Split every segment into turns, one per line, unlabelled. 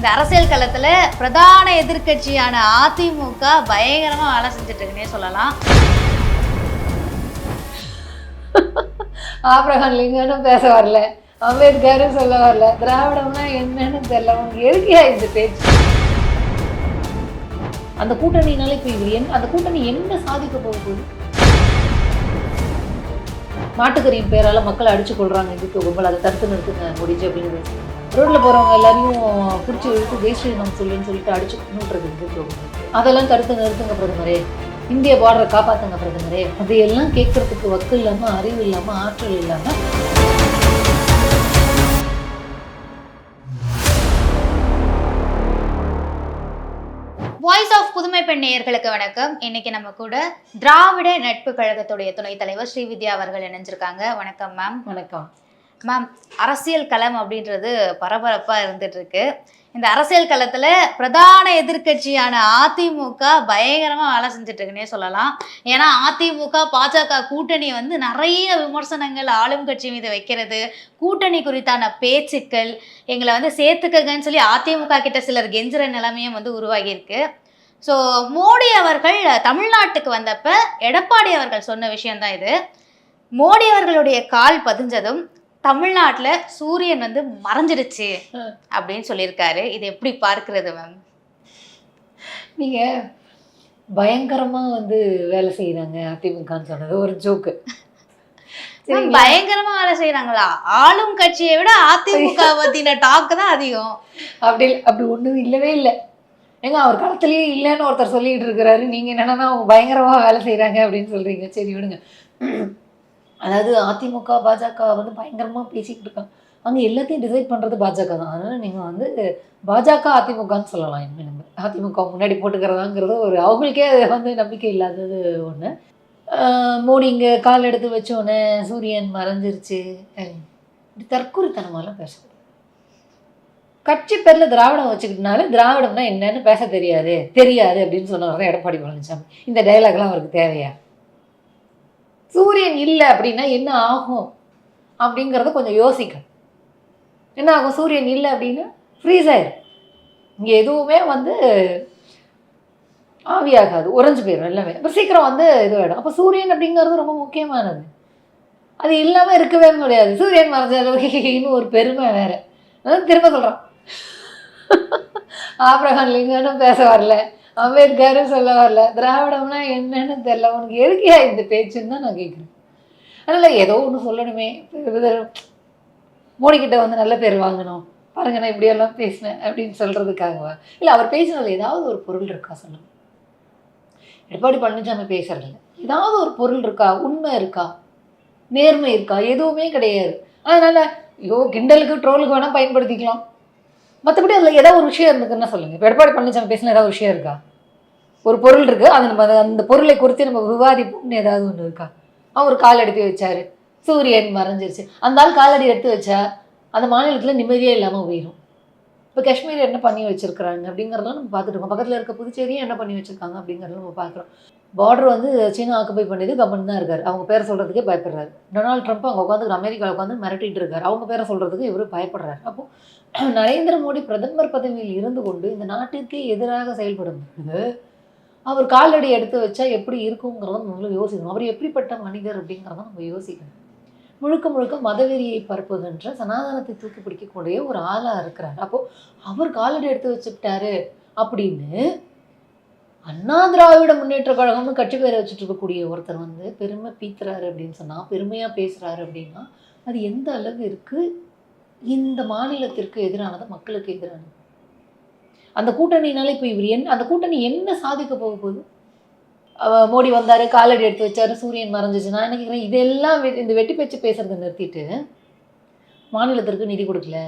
இந்த அரசியல் களத்தில் பிரதான எதிர்க்கட்சியான அதிமுக பயங்கரமாக வேலை செஞ்சுட்டு இருக்குன்னே சொல்லலாம்.
ஆப்ரஹாம் லிங்கனும் பேச வரல. அம்பேத்கரும் சொல்ல வரல. திராவிடம்னா என்னன்னு தெரியல. உனக்கு எதுக்கியா இந்த பேச்சு? அந்த கூட்டணினால இப்போ இவர் என் அந்த கூட்டணி என்ன சாதிக்க போக போகுது? மாட்டுக்கறியின் பேரால மக்கள் அடிச்சு கொள்றாங்க இதுக்கு கும்பல்? அதை தடுத்து நிறுத்துங்க முடிஞ்சு அப்படின்னு ரோட்ல போறவங்க எல்லாரையும் பிடிச்சி இழுத்து தேசிய நம்ம சொல்லுன்னு சொல்லிட்டு அடிச்சு நூட்டுறது இதுக்கு அதெல்லாம் தடுத்து நிறுத்துங்க பிரதமரே. இந்திய பார்டரை காப்பாத்துங்க பிரதமரே. அதையெல்லாம் கேட்கறதுக்கு வக்கு இல்லாம அறிவு இல்லாம ஆற்றல் இல்லாம.
வாய்ஸ் ஆஃப் புதுமை பெண் நேயர்களுக்கு வணக்கம். இன்னைக்கு நம்ம கூட திராவிட நட்பு கழகத்துடைய துணைத் தலைவர் ஸ்ரீவித்யா அவர்கள் இணைஞ்சிருக்காங்க. வணக்கம் மேம்.
வணக்கம்.
மேம் அரசியல் களம் அப்படின்றது பரபரப்பா இருந்துட்டு இருக்கு இந்த அரசியல் களத்துல பிரதான எதிர்க்கட்சியான அதிமுக பயங்கரமா வேலை செஞ்சுட்டு இருக்குன்னே சொல்லலாம். ஏன்னா அதிமுக பாஜக கூட்டணி வந்து நிறைய விமர்சனங்கள் ஆளும் கட்சி மீது வைக்கிறது. கூட்டணி குறித்தான பேச்சுக்கள் எங்களை வந்து சேர்த்துக்கங்கன்னு சொல்லி அதிமுக கிட்ட சிலர் கெஞ்சுற நிலைமையும் வந்து உருவாகியிருக்கு. ஸோ மோடி அவர்கள் தமிழ்நாட்டுக்கு வந்தப்ப எடப்பாடி அவர்கள் சொன்ன விஷயம்தான் இது. மோடி அவர்களுடைய கால் பதிஞ்சதும் தமிழ்நாட்டில் சூரியன் வந்து மறைஞ்சிடுச்சு
ம்.
அப்படின்னு சொல்லியிருக்காரு. இது எப்படி பார்க்கிறது மேம்
நீங்க பயங்கரமா வந்து வேலை செய்யறாங்க அதிமுகன்னு சொன்னது ஒரு ஜோக்கு
பயங்கரமா வேலை செய்யறாங்களா ஆளும் கட்சியை விட அதிமுக பத்தின டாக் தான் அதிகம்.
அப்படி இல்ல- அப்படி ஒண்ணும் இல்லவே இல்லை. ஏங்க அவர் காலத்திலேயே இல்லைன்னு ஒருத்தர் சொல்லிட்டு இருக்கிறாரு. நீங்க என்னன்னா அவங்க பயங்கரமா வேலை செய்றாங்க அப்படின்னு சொல்றீங்க. சரி விடுங்க. அதாவது அதிமுக பாஜக வந்து பயங்கரமாக பேசிக்கிட்டு இருக்காங்க. அங்கே எல்லாத்தையும் டிசைட் பண்ணுறது பாஜக தான். அதனால் நீங்கள் வந்து பாஜக அதிமுகன்னு சொல்லலாம் இனிமே நம்ம. அதிமுக முன்னாடி போட்டுக்கிறதாங்கிறது ஒரு அவங்களுக்கே வந்து நம்பிக்கை இல்லாதது ஒன்று மோடி இங்கே கால் எடுத்து வச்சோடனே சூரியன் மறைஞ்சிருச்சு. இப்படி தற்கொலைத்தனமாலாம் பேசக்கூடாது கட்சி பேரில் திராவிடம் வச்சுக்கிட்டனால திராவிடம்னா என்னன்னு பேச தெரியாது. தெரியாது அப்படின்னு சொன்னவர் தான் எடப்பாடி பழனிசாமி. இந்த டைலாக்லாம் அவருக்கு தேவையா? சூரியன் இல்லை அப்படின்னா என்ன ஆகும்? அப்படிங்கிறத கொஞ்சம் யோசிக்கணும் என்ன ஆகும்? சூரியன் இல்லை அப்படின்னா ஃப்ரீஸ் ஆயிரும். இங்கே எதுவுமே வந்து ஆவியாகாது. உறைஞ்சு போயிடும் எல்லாமே. அப்போ சீக்கிரம் வந்து இதுவாகிடும் அப்போ சூரியன் அப்படிங்கிறது ரொம்ப முக்கியமானது. அது இல்லாமல் இருக்கவே முடியாது. சூரியன் மறைஞ்சாலும் ஒரு பெருமை வேறு. அதான் திரும்ப சொல்கிறோம் ஆப்ரஹான் லிங்கனும் பேச வரல. அம்பேத்கரும் சொல்ல வரல. திராவிடம்னா என்னன்னு தெரியல. உனக்கு எதுக்கியா இந்த பேச்சுன்னு தான் நான் கேட்குறேன் அதனால் ஏதோ ஒன்று சொல்லணுமே. மோடிக்கிட்ட மோடி வந்து நல்ல பேர் வாங்கணும். பாருங்க நான் இப்படியெல்லாம் பேசினேன் அப்படின்னு சொல்கிறதுக்காகவா இல்லை அவர் பேசினதில் ஏதாவது ஒரு பொருள் இருக்கா சொல்லுங்க. எடப்பாடி பழனிசாமி பேசுறதில்ல ஏதாவது ஒரு பொருள் இருக்கா? உண்மை இருக்கா? நேர்மை இருக்கா? எதுவுமே கிடையாது. அதனால் ஐயோ கிண்டலுக்கு ட்ரோலுக்கு வேணால் பயன்படுத்திக்கலாம். மற்றபடி அதில் ஏதாவது ஒரு விஷயம் இருந்துக்குன்னா சொல்லுங்கள் இப்போ எடப்பாடி பழனிசாமி பேசின ஏதாவது விஷயம் இருக்கா? ஒரு பொருள் இருக்குது அது நம்ம அந்த பொருளை குறித்து நம்ம விவாதிப்போம்னு ஏதாவது ஒன்று இருக்கா? அவர் கால் எடுத்து வச்சார். சூரியன் மறைஞ்சிருச்சு. அந்த ஆள் காலடி எடுத்து வச்சா அந்த மாநிலத்தில் நிம்மதியே இல்லாமல் போயிடும் இப்போ காஷ்மீர் என்ன பண்ணி வச்சிருக்கிறாங்க அப்படிங்கிறதெல்லாம் நம்ம பார்த்துட்டு இருக்கோம். பக்கத்தில் இருக்க புதுச்சேரியும் என்ன பண்ணி வச்சுருக்காங்க அப்படிங்கிறத நம்ம பார்க்குறோம். பார்டர் வந்து சீனா ஆக்குபை பண்ணது கவர்மெண்ட் தான் இருக்கார். அவங்க பேரை சொல்கிறதுக்கே பயப்படுறாரு. டொனால்ட் ட்ரம்ப் அங்கே உட்காந்து அமெரிக்காவில் உட்காந்து மிரட்டிட்டு இருக்கார். அவங்க பேரை சொல்கிறதுக்கு இவர் பயப்படுறாரு. அப்போது நரேந்திர மோடி பிரதமர் பதவியில் இருந்து கொண்டு இந்த நாட்டிற்கே எதிராக செயல்படும் பொழுது அவர் காலடி எடுத்து வச்சா எப்படி இருக்குங்கிறத நம்மளும் யோசிக்கணும். அவர் எப்படிப்பட்ட மனிதர் அப்படிங்கிறத நம்ம யோசிக்கணும். முழுக்க முழுக்க மதவெறியை பரப்புகின்ற சனாதனத்தை தூக்கி பிடிக்கக்கூடிய ஒரு ஆளாக இருக்கிறார். அப்போது அவர் காலடி எடுத்து வச்சுக்கிட்டாரு அப்படின்னு அண்ணா திராவிட முன்னேற்ற கழகம்னு கட்சி பேரை வச்சுட்டு இருக்கக்கூடிய ஒருத்தர் வந்து பெருமை பீத்துறாரு அப்படின்னு சொன்னால் பெருமையாக பேசுகிறாரு அப்படின்னா அது எந்த அளவிற்கு இந்த மாநிலத்திற்கு எதிரானது மக்களுக்கு எதிரானது. அந்த கூட்டணினால இப்போ இவர் என் அந்த கூட்டணி என்ன சாதிக்க போக போகுது? மோடி வந்தார் காலடி எடுத்து வச்சாரு சூரியன் மறைஞ்சிச்சு. நான் நினைக்கிறேன் இதெல்லாம் இந்த வெட்டி பேச்சு பேசுறதை நிறுத்திட்டு மாநிலத்திற்கு நிதி கொடுக்கல.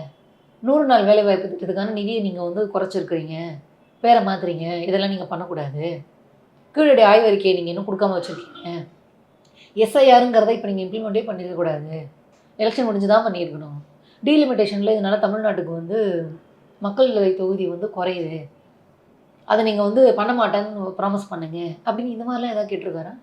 நூறு நாள் வேலை வாய்ப்பு திட்டத்துக்கான நிதியை நீங்கள் வந்து குறைச்சிருக்கிறீங்க. வேற மாதிரிங்க. இதெல்லாம் நீங்கள் பண்ணக்கூடாது. கீழடி ஆய்வறிக்கையை நீங்கள் இன்னும் கொடுக்காம வச்சுருக்கீங்க. எஸ்ஐஆருங்கிறத இப்போ நீங்கள் இம்ப்ளிமெண்ட்டே பண்ணியிருக்கக்கூடாது எலெக்ஷன் முடிஞ்சு தான் பண்ணியிருக்கணும். டீலிமிட்டேஷனில் இதனால் தமிழ்நாட்டுக்கு வந்து மக்கள் தொகுதி வந்து குறையுது. அதை நீங்கள் வந்து பண்ண மாட்டேன்னு ப்ராமிஸ் பண்ணுங்க. அப்படின்னு இந்த மாதிரிலாம் எதாவது கேட்டிருக்காரா?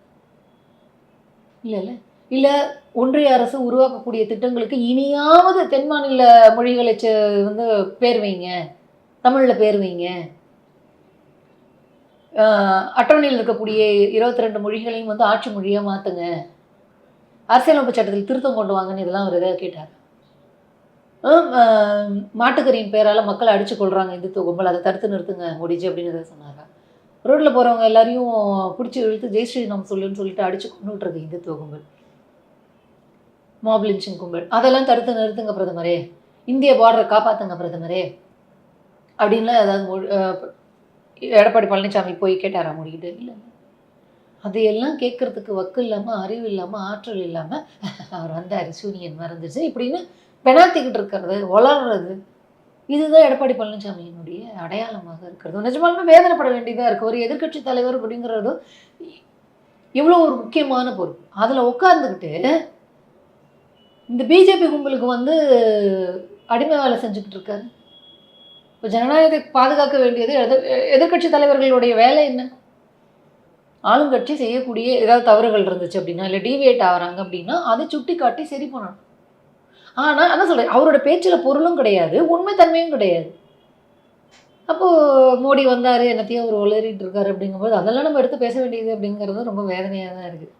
இல்லை இல்லை. இல்லை ஒன்றிய அரசு உருவாக்கக்கூடிய திட்டங்களுக்கு இனியாவது தென் மாநில மொழிகளை செ- வந்து பேர் வைங்க. தமிழில் பேர் வைங்க. அட்டவணையில் இருக்கக்கூடிய இருபத்தி ரெண்டு மொழிகளையும் வந்து ஆட்சி மொழியாக மாற்றுங்க அரசியலமைப்பு சட்டத்தில் திருத்தம் கொண்டு வாங்கன்னு இதெல்லாம் அவர் இதாக கேட்டார் மாட்டுக்கறியின் பேரால் மக்களை அடிச்சு கொள்கிறாங்க இந்துத்துவ கும்பல். அதை தடுத்து நிறுத்துங்க முடிஞ்சு அப்படின்னு எதாவது சொன்னாரா ரோட்டில் போகிறவங்க எல்லாரையும் பிடிச்சி இழுத்து ஜெய் ஸ்ரீராம் சொல்லுன்னு சொல்லிட்டு அடிச்சு கொண்டு இருக்கு இந்துத்துவ கும்பல். மாப் கும்பல். அதெல்லாம் தடுத்து நிறுத்துங்க பிரதமரே. இந்திய பார்டரை காப்பாற்றுங்க பிரதமரே. அப்படின்லாம் ஏதாவது மொழி- எடப்பாடி பழனிசாமி போய் கேட்டாரா மோடிக்கிட்டு இல்லை. அதையெல்லாம் கேட்குறதுக்கு வக்கு இல்லாமல் அறிவு இல்லாமல் ஆற்றல் இல்லாமல் அவர் வந்தார் சூரியன் மறந்துச்சு இப்படின்னு பெனாத்திக்கிட்டு இருக்கிறது வளர்றது இதுதான் எடப்பாடி பழனிசாமியினுடைய அடையாளமாக இருக்கிறது நிஜமாலுமே வேதனைப்பட வேண்டியதாக இருக்குது ஒரு எதிர்க்கட்சி தலைவர் அப்படிங்கிறதும் இவ்வளோ ஒரு முக்கியமான பொறுப்பு. அதில் உட்கார்ந்துக்கிட்டு இந்த பிஜேபி கும்பலுக்கு வந்து அடிமை வேலை செஞ்சுக்கிட்டு இருக்காரு. இப்போ ஜனநாயகத்தை பாதுகாக்க வேண்டியது எதிர் எதிர்க்கட்சி தலைவர்களுடைய வேலை என்ன? ஆளுங்கட்சி செய்யக்கூடிய ஏதாவது தவறுகள் இருந்துச்சு அப்படின்னா இல்லை டிவியேட் ஆகுறாங்க அப்படின்னா அதை சுட்டி காட்டி சரி பண்ணணும். ஆனால் அதான் சொல்கிறேன் அவரோட பேச்சில் பொருளும் கிடையாது உண்மைத்தன்மையும் கிடையாது. அப்போது மோடி வந்தார் என்னத்தையும் அவர் உளறிட்டு இருக்காரு அப்படிங்கும்போது அதெல்லாம் நம்ம எடுத்து பேச வேண்டியது அப்படிங்கிறது ரொம்ப வேதனையாக தான் இருக்குது